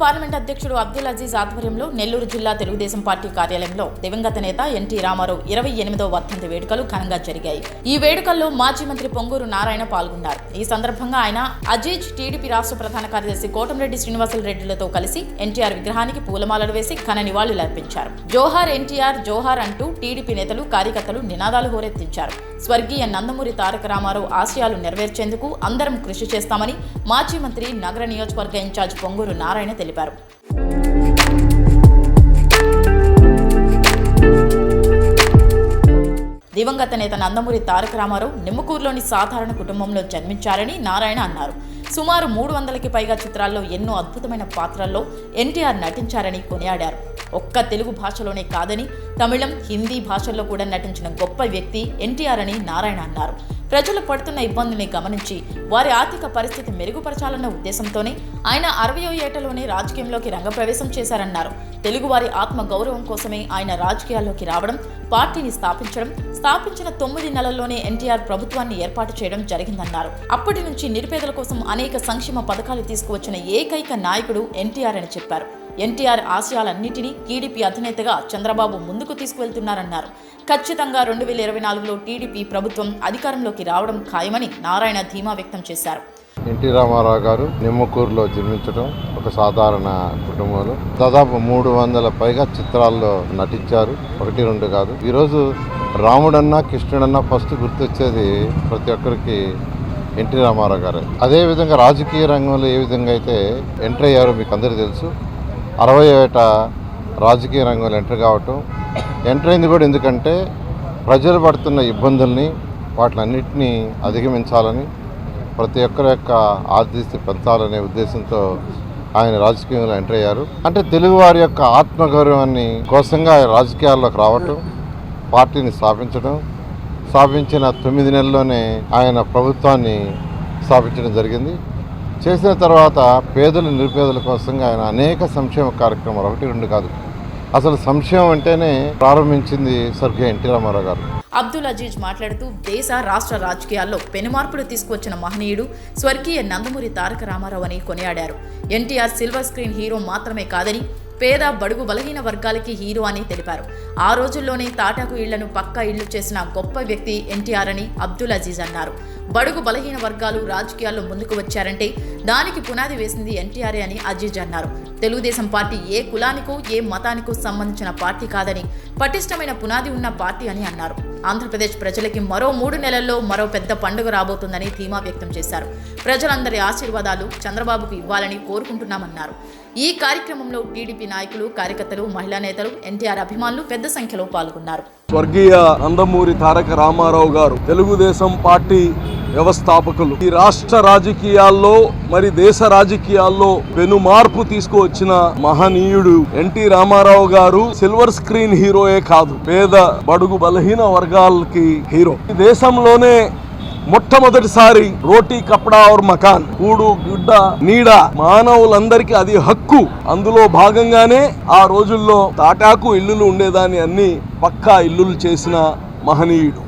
Parliament అధ్యక్షుడు అబ్దుల్ అజీజ్ ఆధ్వర్యంలో నెల్లూరు జిల్లా తెలుగుదేశం పార్టీ కార్యాలయంలో దివంగత నేత ఎన్టీ రామారావు ఇరవై ఎనిమిదో వర్ధంతి వేడుకలు ఘనంగా జరిగాయి. ఈ వేడుకల్లో మాజీ మంత్రి పొంగూరు నారాయణ పాల్గొన్నారు. ఈ సందర్భంగా ఆయన అజీజ్ టీడీపీ రాష్ట్ర ప్రధాన కార్యదర్శి కోటంరెడ్డి శ్రీనివాసులు రెడ్డిలతో కలిసి ఎన్టీఆర్ విగ్రహానికి పూలమాలలు వేసి ఘన నివాళులర్పించారు జోహార్ ఎన్టీఆర్ జోహార్ అంటూ టీడీపీ నేతలు కార్యకర్తలు నినాదాలు హోరెత్తించారు. స్వర్గీయ నందమూరి తారక రామారావు ఆశయాలు నెరవేర్చేందుకు అందరం కృషి చేస్తామని మాజీ మంత్రి నగర నియోజకవర్గ ఇన్ఛార్జ్ పొంగూరు నారాయణ తెలిపారు. దివంగత నేత నందమూరి తారక రామారావు నిమ్మకూరులోని సాధారణ కుటుంబంలో జన్మించారని నారాయణ అన్నారు. సుమారు మూడు వందలకి పైగా చిత్రాల్లో ఎన్నో అద్భుతమైన పాత్రల్లో ఎన్టీఆర్ నటించారని కొనియాడారు. ఒక్క తెలుగు భాషలోనే కాదని తమిళం హిందీ భాషల్లో కూడా నటించిన గొప్ప వ్యక్తి ఎన్టీఆర్ అని నారాయణ అన్నారు. ప్రజలు పడుతున్న ఇబ్బందుల్ని గమనించి వారి ఆర్థిక పరిస్థితి మెరుగుపరచాలన్న ఉద్దేశంతోనే ఆయన అరవయో ఏటలోనే రాజకీయంలోకి రంగప్రవేశం చేశారన్నారు. తెలుగువారి ఆత్మ గౌరవం కోసమే ఆయన రాజకీయాల్లోకి రావడం పార్టీని స్థాపించడం స్థాపించిన తొమ్మిది నెలల్లోనే ఎన్టీఆర్ ప్రభుత్వాన్ని ఏర్పాటు చేయడం జరిగిందన్నారు. అప్పటి నుంచి నిరుపేదల కోసం అనేక సంక్షేమ పథకాలు తీసుకువచ్చిన ఏకైక నాయకుడు ఎన్టీఆర్ అని చెప్పారు. ఎన్టీఆర్ ఆశయాలన్నింటినీ టీడీపీ అధినేతగా చంద్రబాబు ముందుకు తీసుకువెళ్తున్నారన్నారు. ఖచ్చితంగా రెండు వేల ఇరవై నాలుగులో టీడీపీ ప్రభుత్వం అధికారంలోకి రావడం ఖాయమని నారాయణ ధీమా వ్యక్తం చేశారు. ఎన్టీ రామారావు గారు నిమ్మకూరులో జన్మించడం ఒక సాధారణ కుటుంబంలో దాదాపు మూడు వందల పైగా చిత్రాల్లో నటించారు. ఒకటి రెండు కాదు. ఈరోజు రాముడన్నా కృష్ణుడన్నా ఫస్ట్ గుర్తొచ్చేది ప్రతి ఒక్కరికి ఎన్టీ రామారావు గారు. అదేవిధంగా రాజకీయ రంగంలో ఏ విధంగా అయితే ఎంటర్ అయ్యారో మీకు అందరికీ తెలుసు. అరవై ఏట రాజకీయ రంగంలో ఎంటర్ కావటం. ఎంటర్ అయింది కూడా ఎందుకంటే ప్రజలు పడుతున్న ఇబ్బందుల్ని వాటిలన్నింటినీ అధిగమించాలని ప్రతి ఒక్కరి యొక్క ఆర్థిక పెంచాలనే ఉద్దేశంతో ఆయన రాజకీయంలో ఎంటర్ అయ్యారు. అంటే తెలుగు వారి యొక్క ఆత్మగౌరవాన్ని కోసంగా ఆయన రాజకీయాల్లోకి రావటం పార్టీని స్థాపించడం స్థాపించిన తొమ్మిది నెలల్లోనే ఆయన ప్రభుత్వాన్ని స్థాపించడం జరిగింది. చేసిన తర్వాత పేదలు నిరుపేదల కోసంగా ఆయన అనేక సంక్షేమ కార్యక్రమాలు ఒకటి రెండు కాదు. అసలు సంక్షేమం అంటేనే ప్రారంభించింది స్వర్గీయ ఎన్టీ రామారావు గారు. అబ్దుల్ అజీజ్ మాట్లాడుతూ దేశ రాష్ట్ర రాజకీయాల్లో పెనుమార్పులు తీసుకువచ్చిన మహనీయుడు స్వర్గీయ నందమూరి తారక రామారావు అని కొనియాడారు. ఎన్టీఆర్ సిల్వర్ స్క్రీన్ హీరో మాత్రమే కాదని పేద బడుగు బలహీన వర్గాలకి హీరో అని తెలిపారు. ఆ రోజుల్లోనే తాటాకు ఇళ్ళను పక్కా ఇళ్ళు చేసిన గొప్ప వ్యక్తి ఎన్టీఆర్ అని అబ్దుల్ అజీజ్ అన్నారు. బడుగు బలహీన వర్గాలు రాజకీయాల్లో ముందుకు వచ్చారంటే దానికి పునాది వేసింది ఎన్టీఆర్ఏ అని అజీజ్ అన్నారు. తెలుగుదేశం పార్టీ ఏ కులానికో ఏ మతానికో సంబంధించిన పార్టీ కాదని పటిష్టమైన పునాది ఉన్న పార్టీ అని అన్నారు. ఆంధ్రప్రదేశ్ ప్రజలకి మరో మూడు నెలల్లో మరో పెద్ద పండుగ రాబోతుందని ధీమా వ్యక్తం చేశారు. ప్రజలందరి ఆశీర్వాదాలు చంద్రబాబుకు ఇవ్వాలని కోరుకుంటున్నామన్నారు. ఈ కార్యక్రమంలో టీడీపీ నాయకులు కార్యకర్తలు మహిళా నేతలు ఎన్టీఆర్ అభిమానులు పెద్ద సంఖ్యలో పాల్గొన్నారు. స్వర్గీయ నందమూరి తారక రామారావు గారు తెలుగుదేశం పార్టీ వ్యవస్థాపకులు. ఈ రాష్ట్ర రాజకీయాల్లో మరి దేశ రాజకీయాల్లో పెను మార్పు తీసుకువచ్చిన మహనీయుడు ఎన్టీ రామారావు గారు సిల్వర్ స్క్రీన్ హీరోయే కాదు పేద బడుగు బలహీన వర్గాలకి హీరో. ఈ దేశంలోనే మొట్టమొదటిసారి రోటీ కప్డా ఔర్ మకాన్ కూడు గుడ్డ నీడ మానవులందరికీ అది హక్కు. అందులో భాగంగానే ఆ రోజుల్లో తాటాకు ఇల్లులు ఉండేదాన్ని అన్ని పక్కా ఇల్లులు చేసిన మహనీయుడు.